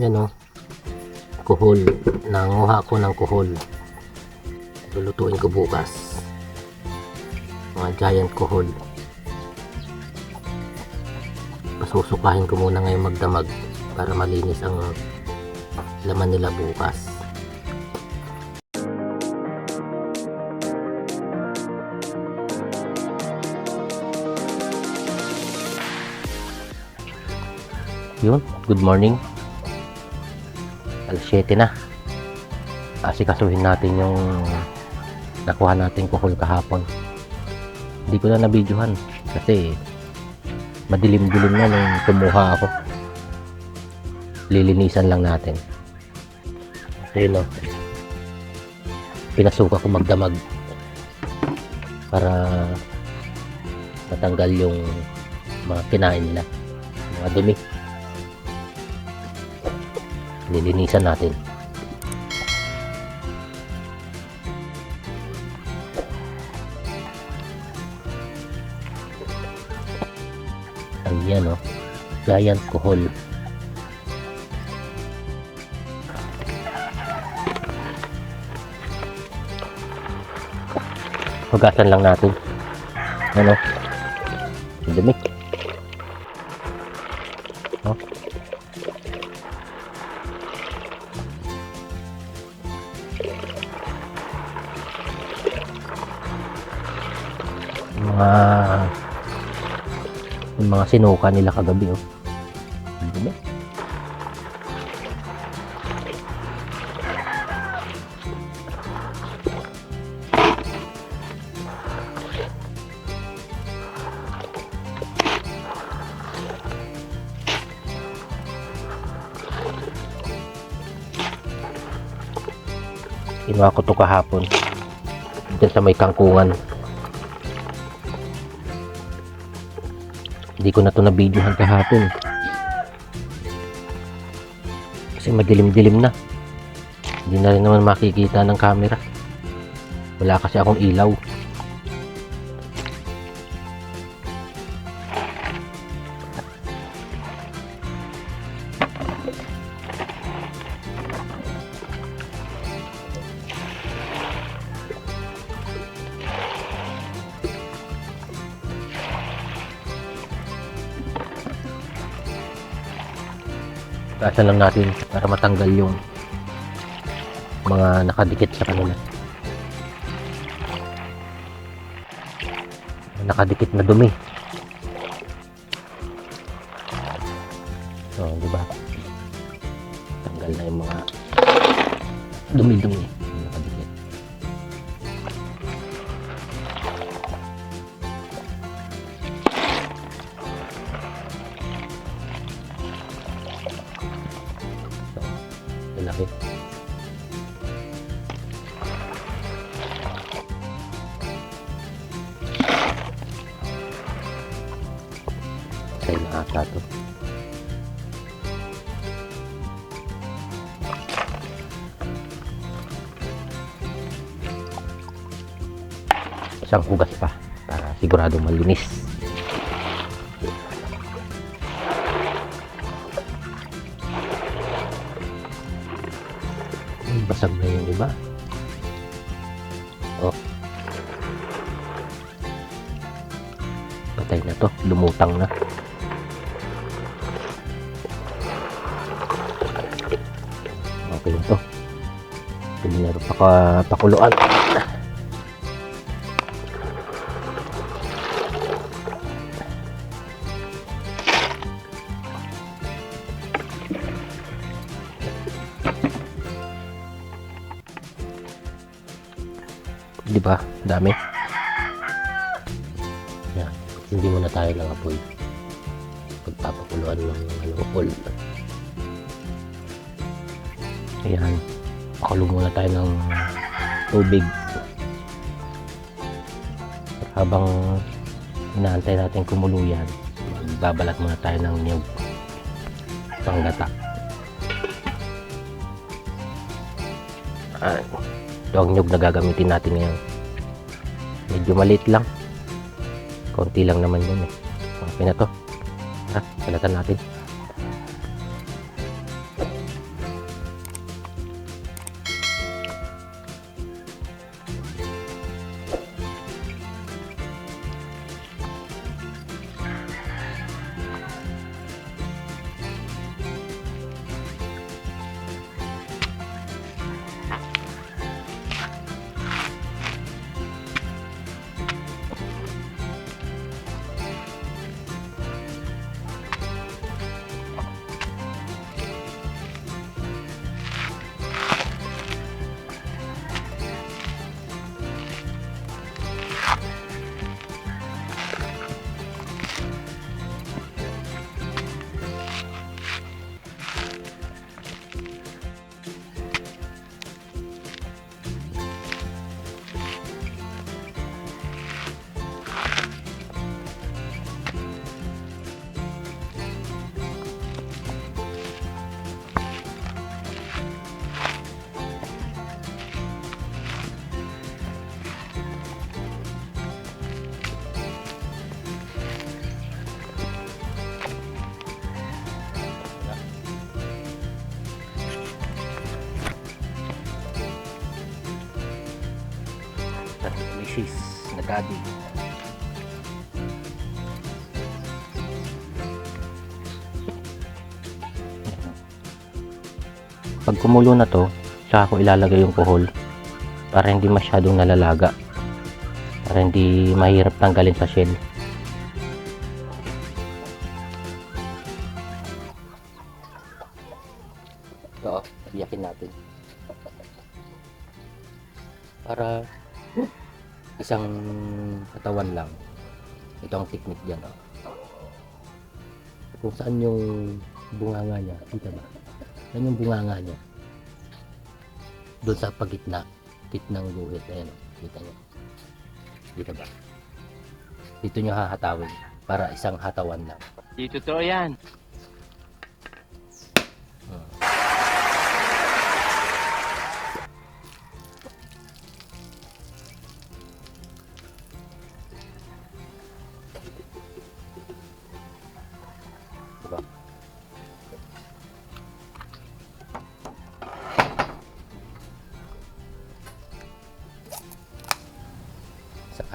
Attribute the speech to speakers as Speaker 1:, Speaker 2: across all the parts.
Speaker 1: Yan o. Kuhol. Nanguha ko ng kuhol. Lulutuin ko bukas. Mga giant kuhol. Pasusukahin ko muna ngayon magdamag para malinis ang laman nila bukas. Yun, good morning. Alas 7 na. Asikasuhin natin yung nakuha natin kuhol kahapon. Hindi ko na nabidyohan kasi madilim-dilim na nung kumuha ako. Lilinisan lang natin. Ayun o. Pinasuka ko magdamag para matanggal yung mga kinain nila. Mga dumi. Lilinisan natin. Ayan o. Giant kuhol. Hugasan lang natin. Ano? Sinuka nila kagabi oh. Dumi. Kinuha ko to kahapon. Diyan sa may kangkungan. Hindi ko na to na-videohan kahapon. Kasi madilim-dilim na. Hindi na rin naman makikita ng camera. Wala kasi akong ilaw. Taasan lang natin para matanggal yung mga nakadikit sa kanila. Nakadikit na dumi. So, di ba? Tanggal na yung mga dumi-dumi. Para sigurado malinis. Basag na yun, di ba? Oh. Patay na to. Lumutang na. Okay na to. Pwede na rin pakuluan. Dami. Yan. Hindi muna tayo ng apoy. Pagpapakuluan ng ano, oil. Ayan. Pakulo muna tayo ng tubig. Habang inaantay natin kumulo yan, magbabalat muna tayo ng niyog. Panggata. Ah, ito ang nyug na gagamitin natin ngayon. Medyo maliit lang. Konti lang naman yun eh. Okay na to. Tara, balatan natin. Misis na daddy. Pag kumulo na to, saka ko ilalagay yung kuhol para hindi masyadong nalalaga. Para hindi mahirap tanggalin sa shell. Kung saan yung bunganga niya. Kita ba? Yan yung bunganga niya. Doon sa pagitna. Gitnang guhit. Ayan. Kita niyo. Kita ba? Dito nyo hahatawin. Para isang hatawan lang.
Speaker 2: Di totoo yan.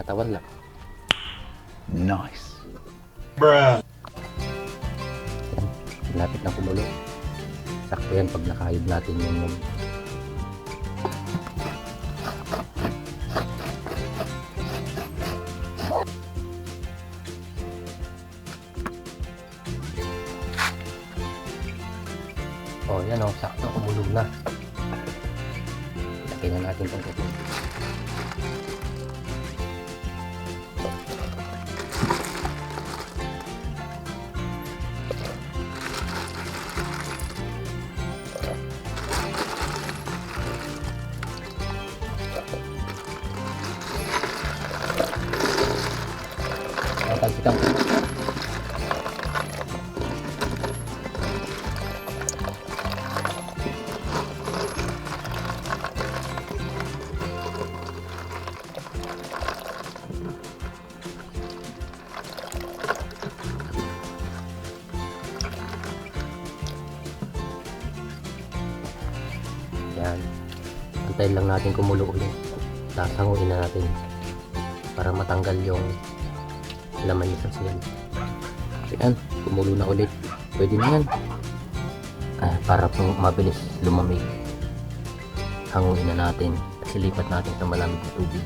Speaker 1: Katawan lang.
Speaker 3: Nice.
Speaker 1: Lapit na kumulo. Sakto yan pag nakayod natin yung Antayin lang natin kumulo ulit. Sasanguin na natin para matanggal yung laman niya sa siyan. Yan, kumulo na ulit. Pwede na yan. Ah, para po mabilis lumamig. Hanguin na natin. Silipat natin sa malamig na tubig.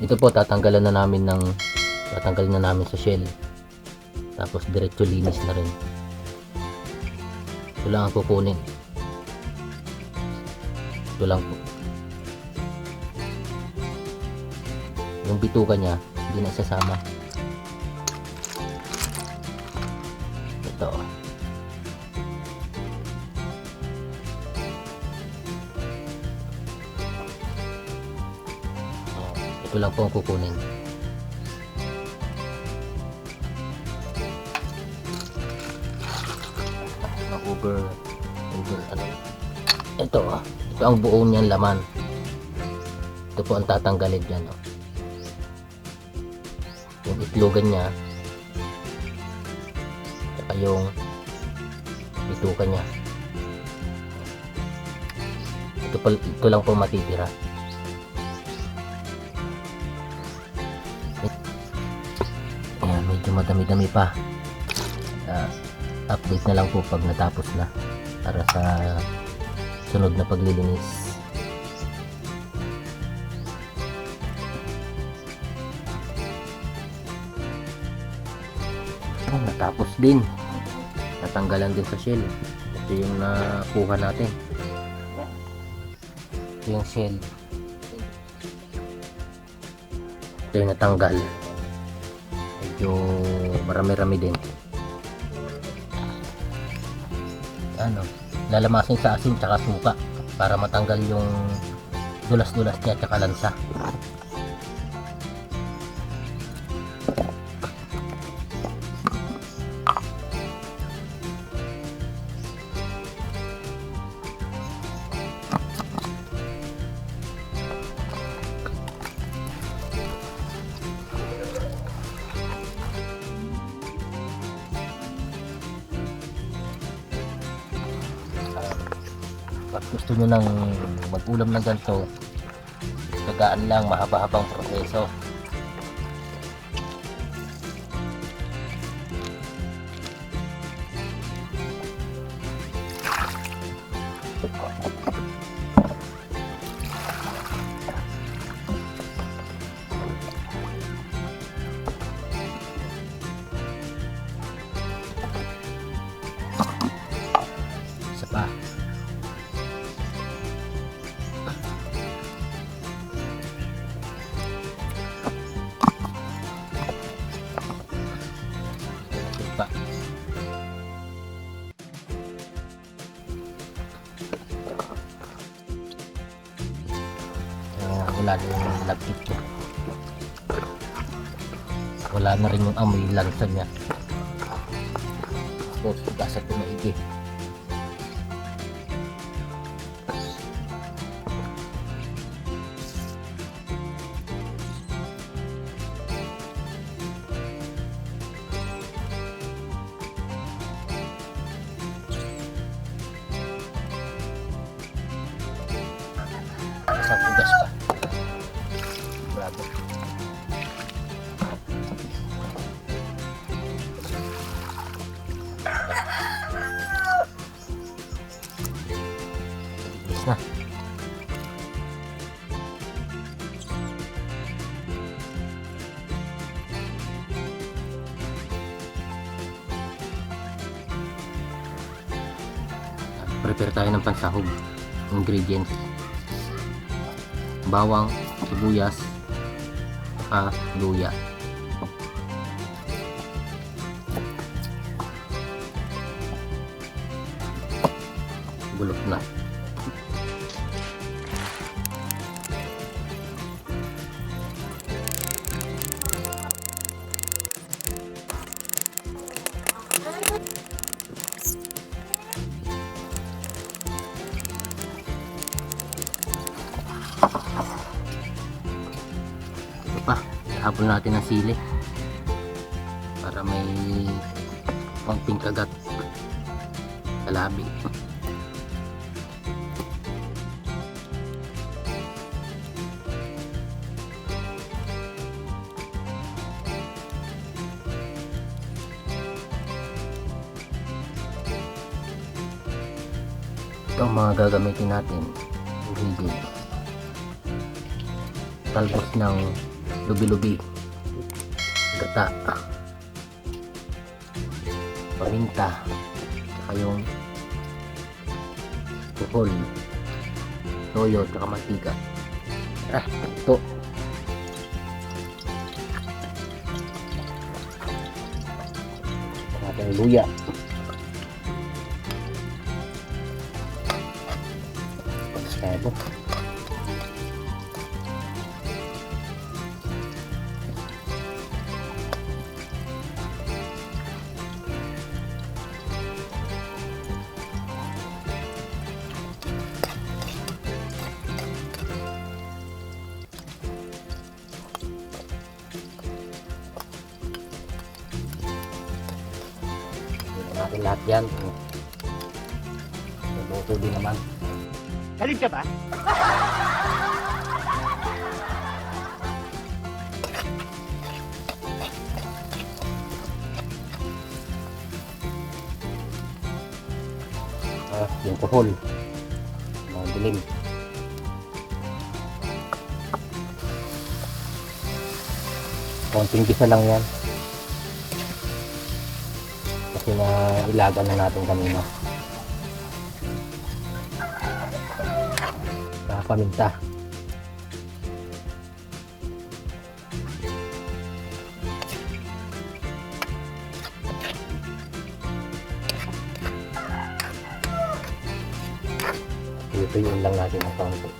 Speaker 1: Ito po tatanggalan na namin ng tatanggalin na namin sa shell. Tapos diretso linis na rin. Ito lang ang kukunin. Ito lang po. Yung bituka niya, hindi na isasama. Lang po ang kukunin. Ah, over over ano ito ah. Ito ang buo niyan laman. Ito po ang tatanggalin dyan oh. yung itlogan niya saka yung bituka niya. Ito, ito lang po matitira madami-dami pa Ah, update na lang po pag natapos na para sa sunod na paglilinis Oh, natapos din. Natanggalan din sa shell. Ito yung nakuha natin. Ito yung shell. Ito yung natanggal. Medyo marami-rami din. Ano, lalamasin sa asin tsaka suka para matanggal yung dulas-dulas niya tsaka lansa. Gusto nyo nang mag-ulam ng ganito, gagaan lang, mahaba-habang proseso. Na yung lagkit ko. Wala na rin yung amoy lansa niya. Tapos, gasa ko na. Prepare tayo ng pansahog. Ingredients bawang, sibuyas, saka luya. Ito pa, hapon natin ng sili. Para may konting kagat sa labi. Ito ang mga gagamitin natin. Ingredients talbos ng lubi-lubi. Gata. Paminta. Saka yung tukol toyo saka mantika. Ah ito natin yung luya. Sebo. Dito Gisa lang yan. na ilaga na natin kanina. Sa paminta. Ito yun lang natin ang kaunti.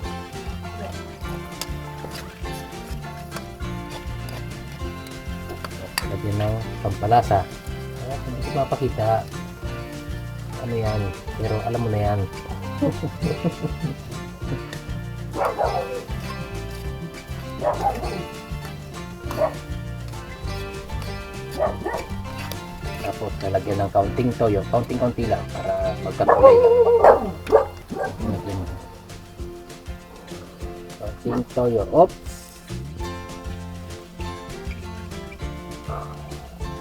Speaker 1: Pampalasa. Kaya hindi ko mapakita. Ano yan? Pero alam mo na yan. Tapos nalagyan ng counting toyo. Counting-counting lang para magkakulay lang. Counting toyo. Oops!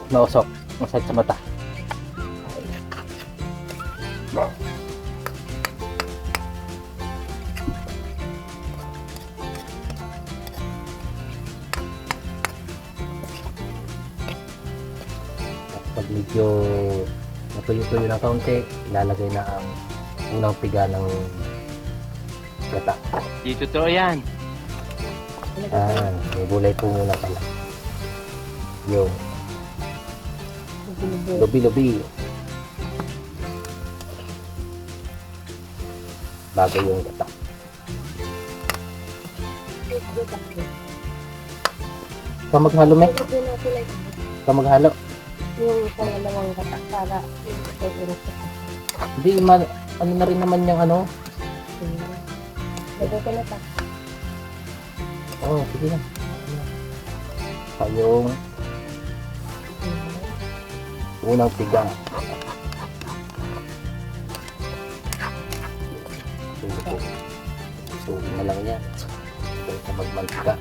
Speaker 1: Nausok. Masakit sa mata. At pag medyo natuyo-tuyo ng kaunti, ilalagay na ang unang piga ng gata.
Speaker 2: Di totoo yan.
Speaker 1: Ah, may gulay po muna pala. Yung lubi-lubi. Bago yung gata. Ikaw maghalo, me? Ikaw maghalo.
Speaker 3: yung pangalawang kata para.
Speaker 1: Hindi, ma ano na rin naman yung ano.
Speaker 3: Lagay ko na.
Speaker 1: Oo, oh, sige lang. Yung unang piga. Sulit na lang yan. Sulit na magmantika.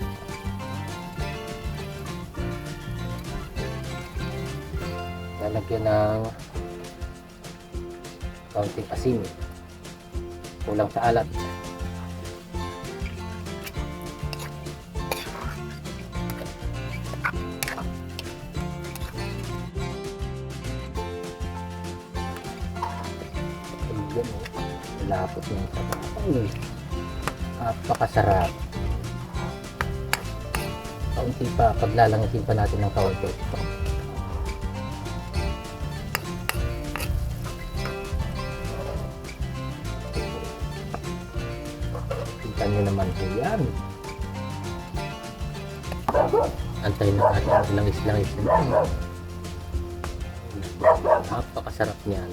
Speaker 1: Lalagyan ng kaunting asin. Kulang sa alat. Sabaw. Napakasarap. Kaunti pa. Paglalangisin pa natin ng kaunti. Kita nyo naman po yan. Antayin na natin ang langis-langis na yan. Napakasarap niyan.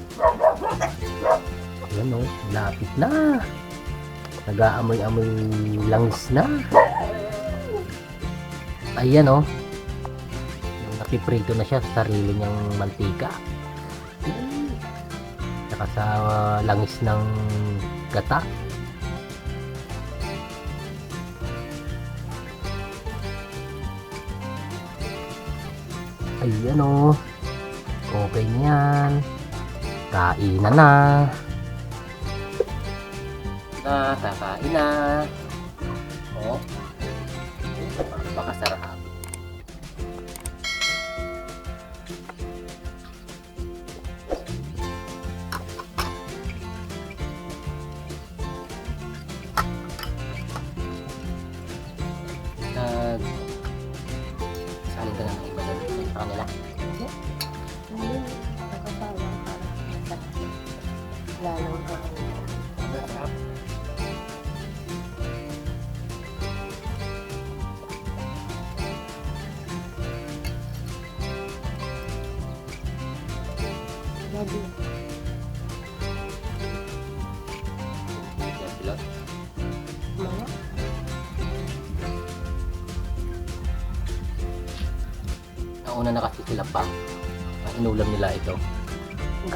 Speaker 1: Ayan o, lapit na. Nag-aamoy-amoy langis na. Ayan o. Napiprito na siya sa sarili niyang mantika. Saka sa langis ng gata. Ayan o. Okay na yan. Kainan na. Na, kakain na. Oh. Napakasarap.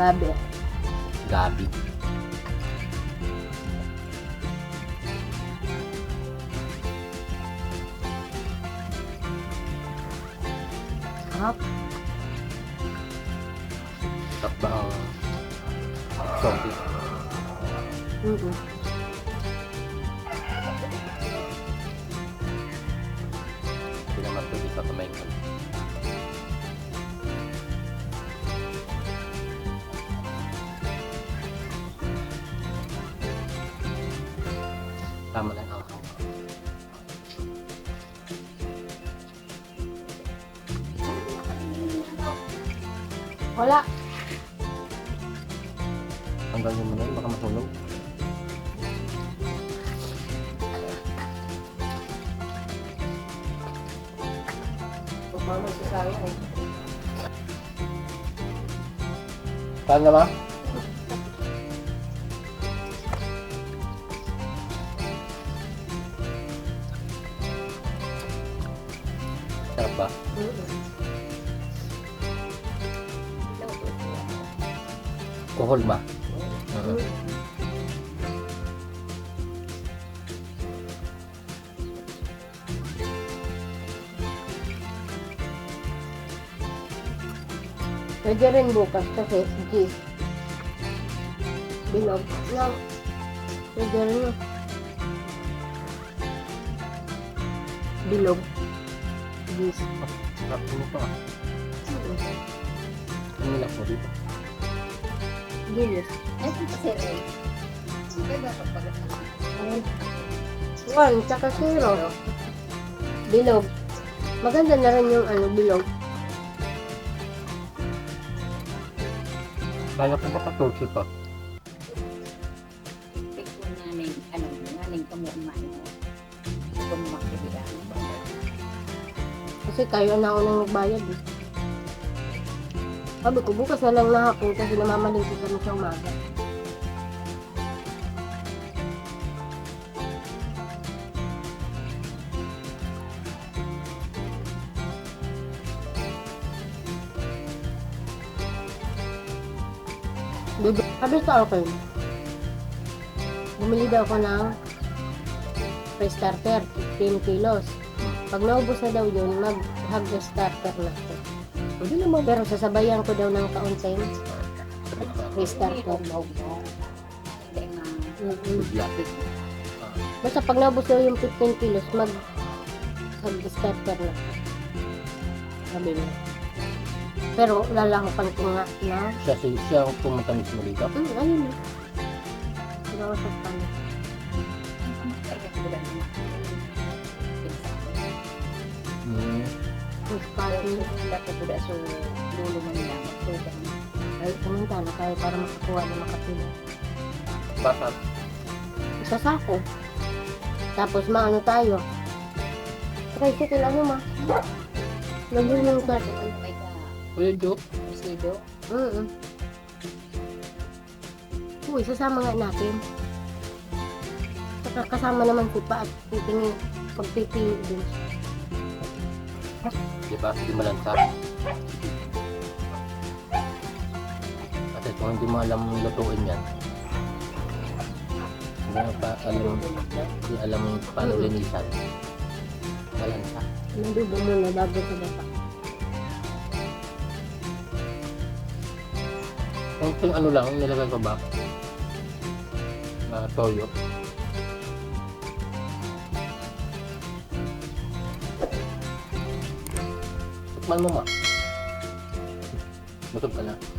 Speaker 3: Gabi.
Speaker 1: Gabi.
Speaker 3: Hap.
Speaker 1: Sarap ba ang zombie?
Speaker 3: Mm-mm.
Speaker 1: Hindi naman pwede pa kumain
Speaker 3: Mama, sasaya eh.
Speaker 1: Saan na ba? Sarap ba? Kuhol ba?
Speaker 3: Pwede rin bukas kasi G. Bilog. No. Pwede rin yun. Bilog. Gis.
Speaker 1: Sarap mo pa. Ang nilak mo dito.
Speaker 3: Gilis.
Speaker 4: Ay, kasi Ray. Hindi ba kapag
Speaker 3: One, tsaka zero. Bilog. Maganda na rin yung ano, bilog.
Speaker 1: Kaya ko ba katulsi pa?
Speaker 4: pick ko namin, ano, namin kamurman mo. Ito mo makikita.
Speaker 3: Kasi kayo na ako nang nagbayad eh. Sabi ko, bukas na lang na hapon kasi namamalingki kami sa umaga. Sabi sa akin, bumili daw ako ng pre starter, 15 kilos. Pag naubos na daw yun, mag-hug starter na ako.
Speaker 1: Pwede naman.
Speaker 3: Pero sasabayan ko daw ng pre-starter.
Speaker 4: Hindi nga.
Speaker 3: Mm-mm.
Speaker 1: Lapit.
Speaker 3: Basta pag naubos daw yung 15 kilos, mag hug starter na. Sabi niya. Pero lalahapan ko nga na,
Speaker 1: Siya, si, siya ang pumunta mismo dito.
Speaker 3: hmm, ayun na. Pinausap pa niya.
Speaker 4: Lang na.
Speaker 1: Hmm.
Speaker 3: Mas pati.
Speaker 4: Dapat ko so lulo mo nila. Magtugan.
Speaker 3: Ay, pumunta na tayo para makakuha na makapila.
Speaker 1: Baka
Speaker 3: Sa sako. Tapos maano tayo. Tricycle ano ma? Lagyan ng kat.
Speaker 1: Kuya Jo,
Speaker 4: Presido.
Speaker 3: Mm Uy, sasama nga natin. Saka kasama naman si Pa at titingin pagpipili din.
Speaker 1: di ba? Hindi malansa. Kasi kung hindi mo alam lutuin yan, hindi mo pa alam, hindi alam paano linisan. Malansa.
Speaker 3: Nadubo muna bago sa bata.
Speaker 1: Kung yung ano lang, nilagay ko ba? Na toyo. Tikman mo ma. Busog ka na.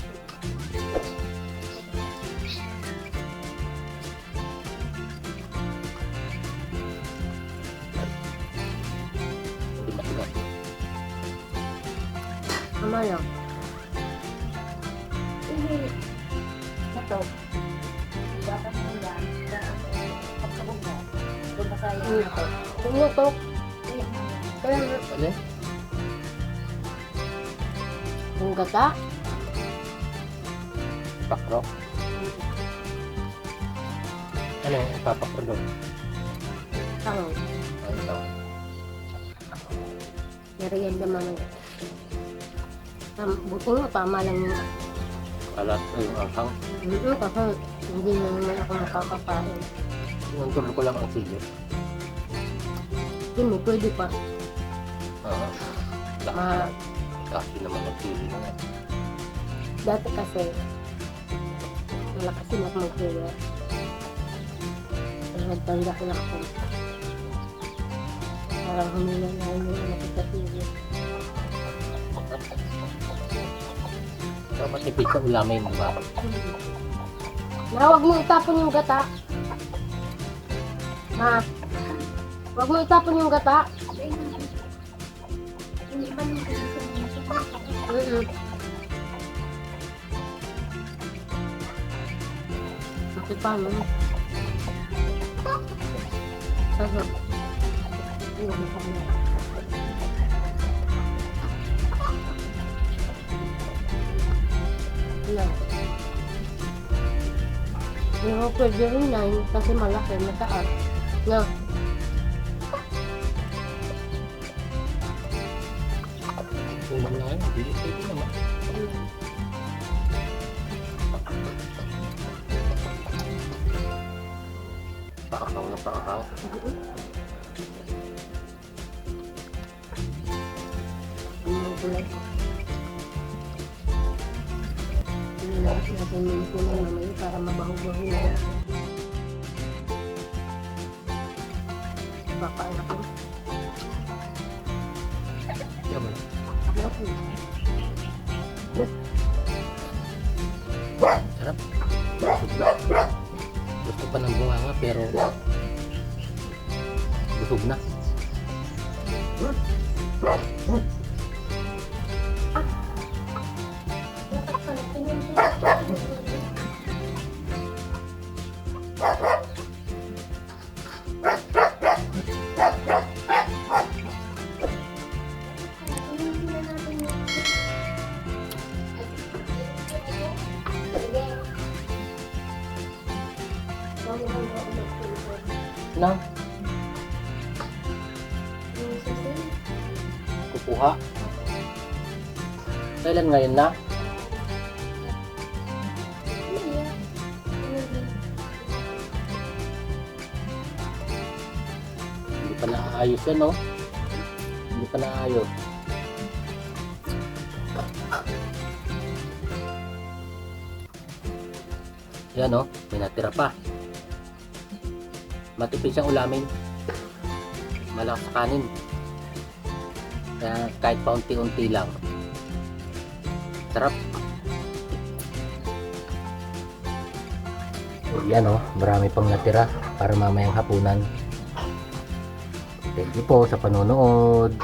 Speaker 3: Mm.
Speaker 4: ako.
Speaker 3: Tumutok.
Speaker 4: Kaya
Speaker 1: Ano?
Speaker 3: yung gata.
Speaker 1: Pakro. Ano yung ipapakro doon?
Speaker 3: Tango.
Speaker 1: Ano ito?
Speaker 3: Nariyan naman. Buti nga, tama lang yung
Speaker 1: Alas, ay yung angkang.
Speaker 3: Mm-mm, kasi hindi na naman ako nakakapain.
Speaker 1: Yung tulo ko lang ang sili.
Speaker 3: Hindi, pwede pa.
Speaker 1: Oo.
Speaker 3: Ma,
Speaker 1: Kasi naman ang sili na yan.
Speaker 3: dati kasi, malakas sila mag-kaya. Kaya nagtanda ko na ako. Parang humila na yun yung anak ko sa TV.
Speaker 1: So, matipid sa ulamin, di ba?
Speaker 3: Na, huwag mo itapon yung gata. Ha? Huwag mo itapon yung gata. Mm-mm. Bakit pa? Sarap. Ayun, masarap. Ano? Pero pwede rin yan kasi malaki, mataas. No? Ano gulay? Nilabas natin yung puno mamaya para mabaho-baho na yan. Baka anak ko.
Speaker 1: Yan mo.
Speaker 3: Ako.
Speaker 1: Sarap. Gusto pa ng bunganga pero busog na. Na, kukuha. Kailan ngayon na? Hindi pa naayos yan, no? Hindi pa naayos. Yan, no? May natira pa. Matipid siyang ulamin. Malakas sa kanin. Kaya kahit paunti-unti lang. Sarap. Yan, no? Marami pang natira para mamayang hapunan. Thank you po sa panonood.